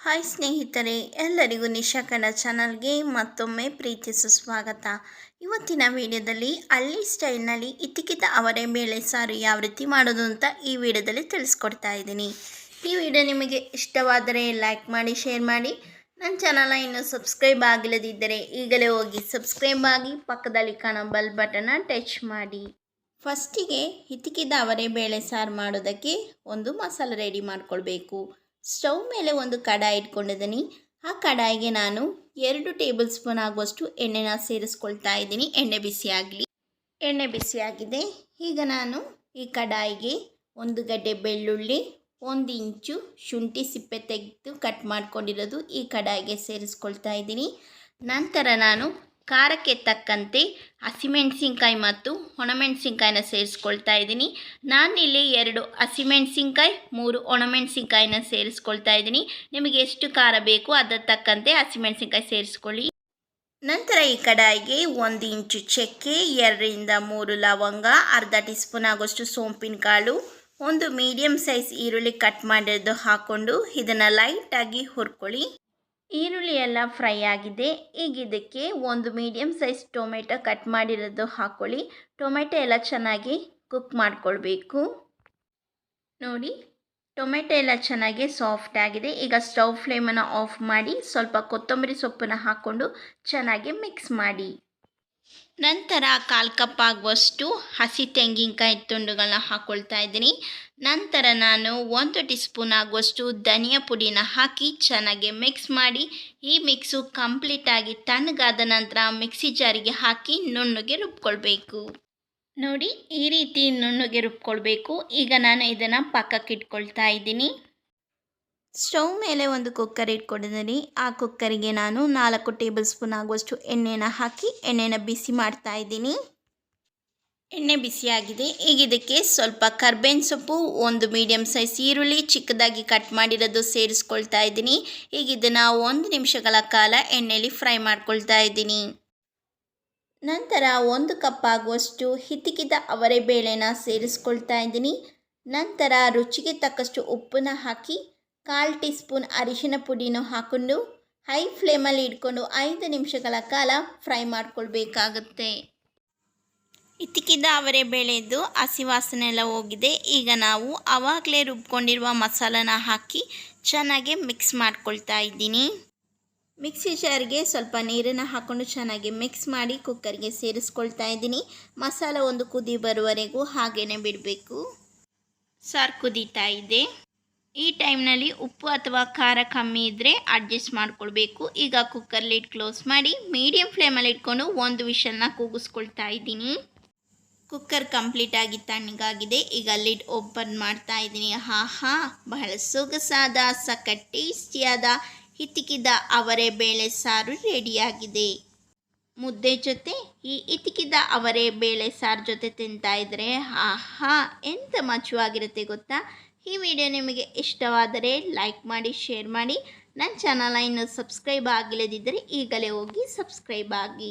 Hi ಸ್ನೇಹಿತರೆ, ಎಲ್ಲರಿಗೂ ನಿಶಾ ಕನ್ನಡ ಚಾನಲ್ಗೆ ಮತ್ತೊಮ್ಮೆ ಪ್ರೀತಿ ಸುಸ್ವಾಗತ ಇವತ್ತಿನ ವಿಡಿಯೋದಲ್ಲಿ ಹಳ್ಳಿ ಸ್ಟೈಲ್ನಲ್ಲಿ ಇತಿಕಿತ ಅವರೆ ಬೇಳೆ ಸಾರು ಯಾವ ರೀತಿ ಮಾಡೋದು ಅಂತ ಈ ವಿಡಿಯೋದಲ್ಲಿ ತಿಳಿಸ್ಕೊಡ್ತಾ ಇದ್ದೀನಿ. ಈ ವಿಡಿಯೋ ನಿಮಗೆ ಇಷ್ಟವಾದರೆ ಲೈಕ್ ಮಾಡಿ, ಶೇರ್ ಮಾಡಿ. ನನ್ನ ಚಾನಲ್ನ ಇನ್ನೂ ಸಬ್ಸ್ಕ್ರೈಬ್ ಆಗಿಲ್ಲದಿದ್ದರೆ ಈಗಲೇ ಹೋಗಿ ಸಬ್ಸ್ಕ್ರೈಬ್ ಆಗಿ ಪಕ್ಕದಲ್ಲಿ ಕಾಣೋ ಬೆಲ್ ಬಟನ್ನ ಟಚ್ ಮಾಡಿ. ಫಸ್ಟಿಗೆ ಹಿತಿಕಿದ ಅವರೆ ಬೇಳೆ ಸಾರು ಮಾಡೋದಕ್ಕೆ ಒಂದು ಮಸಾಲೆ ರೆಡಿ ಮಾಡ್ಕೊಳ್ಬೇಕು. ಸ್ಟವ್ ಮೇಲೆ ಒಂದು ಕಡಾಯಿ ಇಟ್ಕೊಂಡಿದ್ದೀನಿ. ಆ ಕಡಾಯಿಗೆ ನಾನು ಎರಡು ಟೇಬಲ್ ಸ್ಪೂನ್ ಆಗುವಷ್ಟು ಎಣ್ಣೆನ ಸೇರಿಸ್ಕೊಳ್ತಾ ಇದ್ದೀನಿ. ಎಣ್ಣೆ ಬಿಸಿಯಾಗಲಿ ಎಣ್ಣೆ ಬಿಸಿಯಾಗಿದೆ ಈಗ ನಾನು ಈ ಕಡಾಯಿಗೆ ಒಂದು ಗಡ್ಡೆ ಬೆಳ್ಳುಳ್ಳಿ, ಒಂದು ಇಂಚು ಶುಂಠಿ ಸಿಪ್ಪೆ ತೆಗೆದು ಕಟ್ ಮಾಡ್ಕೊಂಡಿರೋದು ಈ ಕಡಾಯಿಗೆ ಸೇರಿಸ್ಕೊಳ್ತಾ ಇದ್ದೀನಿ. ನಂತರ ನಾನು ಖಾರಕ್ಕೆ ತಕ್ಕಂತೆ ಹಸಿಮೆಣಸಿನ್ಕಾಯಿ ಮತ್ತು ಒಣಮೆಣಸಿನ್ಕಾಯಿನ ಸೇರಿಸ್ಕೊಳ್ತಾ ಇದ್ದೀನಿ. ನಾನಿಲ್ಲಿ ಎರಡು ಹಸಿಮೆಣಸಿನ್ಕಾಯಿ ಮೂರು ಒಣಮೆಣಸಿನ್ಕಾಯಿನ ಸೇರಿಸ್ಕೊಳ್ತಾ ಇದ್ದೀನಿ. ನಿಮಗೆ ಎಷ್ಟು ಖಾರ ಬೇಕು ಅದರ ತಕ್ಕಂತೆ ಹಸಿಮೆಣಸಿನ್ಕಾಯಿ ಸೇರಿಸ್ಕೊಳ್ಳಿ. ನಂತರ ಈ ಕಡಾಯಿಗೆ ಒಂದು ಇಂಚು ಚಕ್ಕೆ, ಎರಡರಿಂದ ಮೂರು ಲವಂಗ, ಅರ್ಧ ಟೀ ಸ್ಪೂನ್ ಆಗೋಷ್ಟು ಸೋಂಪಿನ ಕಾಳು, ಒಂದು ಮೀಡಿಯಂ ಸೈಜ್ ಈರುಳ್ಳಿ ಕಟ್ ಮಾಡಿದ್ದು ಹಾಕ್ಕೊಂಡು ಇದನ್ನು ಲೈಟಾಗಿ ಹುರ್ಕೊಳ್ಳಿ. ಈರುಳ್ಳಿ ಎಲ್ಲ ಫ್ರೈ ಆಗಿದೆ. ಈಗ ಇದಕ್ಕೆ ಒಂದು ಮೀಡಿಯಮ್ ಸೈಜ್ ಟೊಮೆಟೊ ಕಟ್ ಮಾಡಿರೋದು ಹಾಕ್ಕೊಳ್ಳಿ ಟೊಮೆಟೊ ಎಲ್ಲ ಚೆನ್ನಾಗಿ ಕುಕ್ ಮಾಡ್ಕೊಳ್ಬೇಕು. ನೋಡಿ, ಟೊಮೆಟೊ ಎಲ್ಲ ಚೆನ್ನಾಗಿ ಸಾಫ್ಟ್ ಆಗಿದೆ. ಈಗ ಸ್ಟವ್ ಫ್ಲೇಮನ್ನು ಆಫ್ ಮಾಡಿ ಸ್ವಲ್ಪ ಕೊತ್ತಂಬರಿ ಸೊಪ್ಪನ್ನು ಹಾಕ್ಕೊಂಡು ಚೆನ್ನಾಗಿ ಮಿಕ್ಸ್ ಮಾಡಿ. ನಂತರ ಕಾಲು ಕಪ್ ಆಗುವಷ್ಟು ಹಸಿ ತೆಂಗಿನಕಾಯಿ ತುಂಡುಗಳನ್ನ ಹಾಕ್ಕೊಳ್ತಾ ಇದ್ದೀನಿ. ನಂತರ ನಾನು ಒಂದು ಟೀ ಸ್ಪೂನ್ ಆಗುವಷ್ಟು ಧನಿಯಾ ಪುಡಿನ ಹಾಕಿ ಚೆನ್ನಾಗಿ ಮಿಕ್ಸ್ ಮಾಡಿ, ಈ ಮಿಕ್ಸು ಕಂಪ್ಲೀಟಾಗಿ ತಣ್ಣಗಾದ ನಂತರ ಮಿಕ್ಸಿ ಜಾರಿಗೆ ಹಾಕಿ ನುಣ್ಣಗೆ ರುಬ್ಕೊಳ್ಬೇಕು. ನೋಡಿ ಈ ರೀತಿ ನುಣ್ಣಗೆ ರುಬ್ಕೊಳ್ಬೇಕು. ಈಗ ನಾನು ಇದನ್ನು ಪಕ್ಕಕ್ಕೆ ಇಟ್ಕೊಳ್ತಾ ಇದ್ದೀನಿ. ಸ್ಟವ್ ಮೇಲೆ ಒಂದು ಕುಕ್ಕರ್ ಇಟ್ಕೊಂಡಿದ್ದೀನಿ. ಆ ಕುಕ್ಕರಿಗೆ ನಾನು ನಾಲ್ಕು ಟೇಬಲ್ ಸ್ಪೂನ್ ಆಗುವಷ್ಟು ಎಣ್ಣೆನ ಹಾಕಿ ಎಣ್ಣೆನ ಬಿಸಿ ಮಾಡ್ತಾ ಇದ್ದೀನಿ. ಎಣ್ಣೆ ಬಿಸಿಯಾಗಿದೆ. ಈಗ ಇದಕ್ಕೆ ಸ್ವಲ್ಪ ಕರ್ಬೇವಿನ ಸೊಪ್ಪು, ಒಂದು ಮೀಡಿಯಮ್ ಸೈಜ್ ಈರುಳ್ಳಿ, ಚಿಕ್ಕದಾಗಿ ಕಟ್ ಮಾಡಿರೋದು ಸೇರಿಸ್ಕೊಳ್ತಾ ಇದ್ದೀನಿ. ಈಗ ಇದನ್ನು ಒಂದು ನಿಮಿಷಗಳ ಕಾಲ ಎಣ್ಣೆಯಲ್ಲಿ ಫ್ರೈ ಮಾಡ್ಕೊಳ್ತಾ ಇದ್ದೀನಿ. ನಂತರ ಒಂದು ಕಪ್ ಆಗುವಷ್ಟು ಹಿತಿಕಿದ ಅವರೆ ಬೇಳೆನ ಸೇರಿಸ್ಕೊಳ್ತಾ ಇದ್ದೀನಿ. ನಂತರ ರುಚಿಗೆ ತಕ್ಕಷ್ಟು ಉಪ್ಪನ್ನ ಹಾಕಿ ಕಾಲು ಟೀ ಸ್ಪೂನ್ ಅರಿಶಿನ ಪುಡಿನೂ ಹಾಕ್ಕೊಂಡು ಹೈ ಫ್ಲೇಮಲ್ಲಿ ಇಟ್ಕೊಂಡು ಐದು ನಿಮಿಷಗಳ ಕಾಲ ಫ್ರೈ ಮಾಡಿಕೊಳ್ಬೇಕಾಗುತ್ತೆ. ಇತ್ತಿಕ್ಕಿದ ಅವರೇ ಬೆಳೆದು ಹಸಿ ವಾಸನೆ ಎಲ್ಲ ಹೋಗಿದೆ. ಈಗ ನಾವು ಆವಾಗಲೇ ರುಬ್ಕೊಂಡಿರುವ ಮಸಾಲನ ಹಾಕಿ ಚೆನ್ನಾಗಿ ಮಿಕ್ಸ್ ಮಾಡ್ಕೊಳ್ತಾ ಇದ್ದೀನಿ. ಮಿಕ್ಸಿ ಜಾರ್ಗೆ ಸ್ವಲ್ಪ ನೀರನ್ನು ಹಾಕ್ಕೊಂಡು ಚೆನ್ನಾಗಿ ಮಿಕ್ಸ್ ಮಾಡಿ ಕುಕ್ಕರ್ಗೆ ಸೇರಿಸ್ಕೊಳ್ತಾ ಇದ್ದೀನಿ. ಮಸಾಲ ಒಂದು ಕುದಿ ಬರುವವರೆಗೂ ಹಾಗೇ ಬಿಡಬೇಕು. ಸಾರು ಕುದೀತಾ ಇದೆ. ಈ ಟೈಮ್ನಲ್ಲಿ ಉಪ್ಪು ಅಥವಾ ಖಾರ ಕಮ್ಮಿ ಇದ್ದರೆ ಅಡ್ಜಸ್ಟ್ ಮಾಡ್ಕೊಳ್ಬೇಕು. ಈಗ ಕುಕ್ಕರ್ ಲಿಡ್ ಕ್ಲೋಸ್ ಮಾಡಿ ಮೀಡಿಯಂ ಫ್ಲೇಮಲ್ಲಿ ಇಟ್ಕೊಂಡು ಒಂದು ವಿಷಲ್ನ ಕೂಗಿಸ್ಕೊಳ್ತಾ ಇದ್ದೀನಿ. ಕುಕ್ಕರ್ ಕಂಪ್ಲೀಟಾಗಿ ತಣ್ಣಗಾಗಿದೆ. ಈಗ ಲಿಡ್ ಓಪನ್ ಮಾಡ್ತಾ ಇದ್ದೀನಿ. ಹಾ ಬಹಳ ಸೊಗಸಾದ ಸಕ್ಕ ಟೇಸ್ಟಿಯಾದ ಹಿತಿಕಿದ ಅವರೆ ಬೇಳೆ ಸಾರು ರೆಡಿಯಾಗಿದೆ. ಮುದ್ದೆ ಜೊತೆ, ಈ ಇತಿಕಿದ ಅವರೇ ಬೇಳೆ ಸಾರು ಜೊತೆ ತಿಂತಾ ಇದ್ರೆ ಆಹಾ, ಎಂತ ಮಚುವಾಗಿರುತ್ತೆ ಗೊತ್ತಾ? ಈ ವಿಡಿಯೋ ನಿಮಗೆ ಇಷ್ಟವಾದರೆ ಲೈಕ್ ಮಾಡಿ, ಶೇರ್ ಮಾಡಿ. ನನ್ನ ಚಾನಲ ಇನ್ನೂ ಸಬ್ಸ್ಕ್ರೈಬ್ ಆಗಿಲ್ಲದಿದ್ದರೆ ಈಗಲೇ ಹೋಗಿ ಸಬ್ಸ್ಕ್ರೈಬ್ ಆಗಿ.